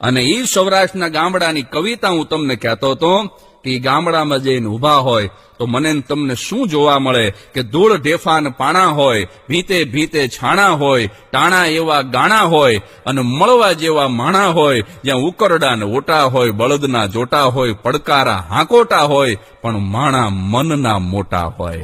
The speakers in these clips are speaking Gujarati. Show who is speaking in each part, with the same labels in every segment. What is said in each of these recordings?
Speaker 1: અને ઈ સૌરાષ્ટ્રના ગામડાની કવિતા હું તમને કહેતો હતો કે ગામડામાં જઈને ઊભા હોય તો મને તમને શું જોવા મળે કે ધૂળ ઢેફાન પાણા હોય, ભીતે ભીતે છાણા હોય, ટાણા એવા ગાણા હોય અને મળવા જેવા માણા હોય, જ્યાં ઉકરડા ને ઓટા હોય, બળદના જોટા હોય, પડકારા હાંકોટા હોય, પણ માણા મનના મોટા હોય.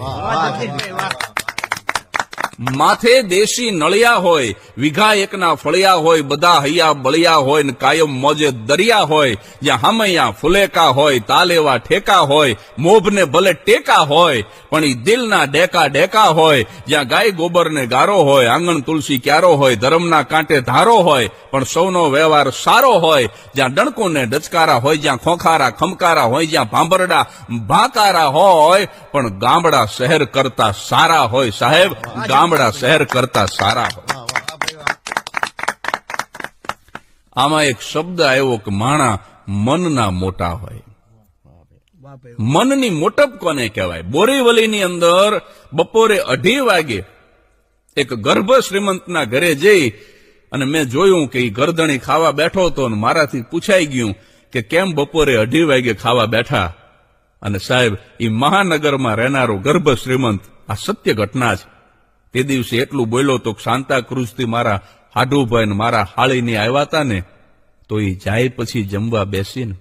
Speaker 1: માથે દેશી નળિયા હોય, વિઘા એકના ફળિયા હોય, બધા હૈયા બળિયા હોય ને કાયમ મોજે દરિયા હોય, જ્યાં હામૈયા ફુલેકા હોય, તાલેવા ઠેકા હોય, મોભને ભલે ટેકા હોય, પણ ઈ દિલના ડેકા ડેકા હોય, જ્યાં ગાય ગોબરને ગારો હોય, આંગણ તુલસી ક્યારો હોય, ધર્મના કાંટે ધારો હોય, પણ સૌનો વ્યવહાર સારો હોય, જ્યાં ડણકોને ડચકારા હોય, જ્યાં ખોખારા ખમકારા હોય, જ્યાં ભાંભરડા ભાકારા હોય પણ ગામડા શહેર કરતા સારા હોય સાહેબ, ગામડા શહેર કરતા સારા હોય. આમાં એક શબ્દ આવ્યો કે માણા મનના મોટા હોય. મનની મોટપ કોને કહેવાય? બોરીવલીની અંદર બપોરે અઢી વાગે એક ગર્ભ શ્રીમંતના ઘરે જઈ અને મેં જોયું કે ઈ ગરદણી ખાવા બેઠો હતો અને મારાથી પૂછાઈ ગયું કે કેમ બપોરે અઢી વાગે ખાવા બેઠા? અને સાહેબ એ મહાનગરમાં રહેનારો ગર્ભ શ્રીમંત, આ સત્ય ઘટના છે. તે દિવસે એટલું બોલ્યો તો કે સાંતા મારા હાડુભાઈ મારા હાળીની આવ્યા હતા ને, તો એ જાય પછી જમવા બેસીને.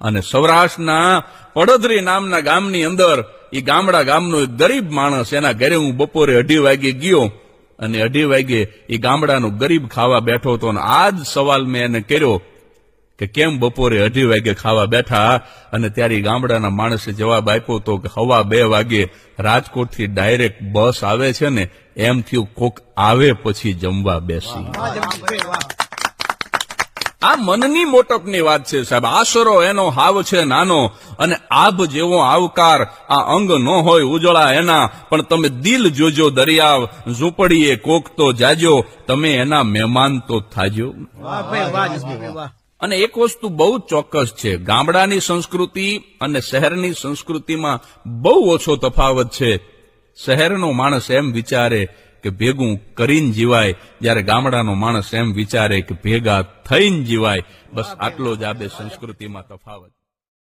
Speaker 1: અને સૌરાષ્ટ્રના પડદરી નામના ગામની અંદર એ ગામડા ગામનો એક ગરીબ માણસ, એના ઘરે હું બપોરે અઢી વાગે ગયો, અને અઢી વાગે એ ગામડાનો ગરીબ ખાવા બેઠો હતો, અને આ જ સવાલ મેં એને કર્યો કે કેમ બપોરે અઢી વાગે ખાવા બેઠા અને ત્યારે ગામડાના માણસે જવાબ આપ્યો હતો કે હવા બે વાગે રાજકોટથી ડાયરેક્ટ બસ આવે છે ને, એમ થયું કોક આવે પછી જમવા બેસી. આ મનની મોટપની વાત છે સાહેબ. આશરો એનો, હાવ છે નાનો અને આભ જેવો આવકાર, આ અંગ ન હોય ઉજળા એના, પણ તમે દિલ જોજો દરિયાવ, ઝૂંપડીએ કોક તો જાજો, તમે એના મહેમાન તો થાજો. અને એક વસ્તુ બહુ ચોક્કસ છે, ગામડાની સંસ્કૃતિ અને શહેરની સંસ્કૃતિમાં બહુ ઓછો તફાવત છે. શહેરનો માણસ એમ વિચારે કે ભેગું કરીને જીવાય, જ્યારે ગામડાનો માણસ એમ વિચારે કે ભેગા થઈને જીવાય. બસ આટલો જ આ બે સંસ્કૃતિમાં તફાવત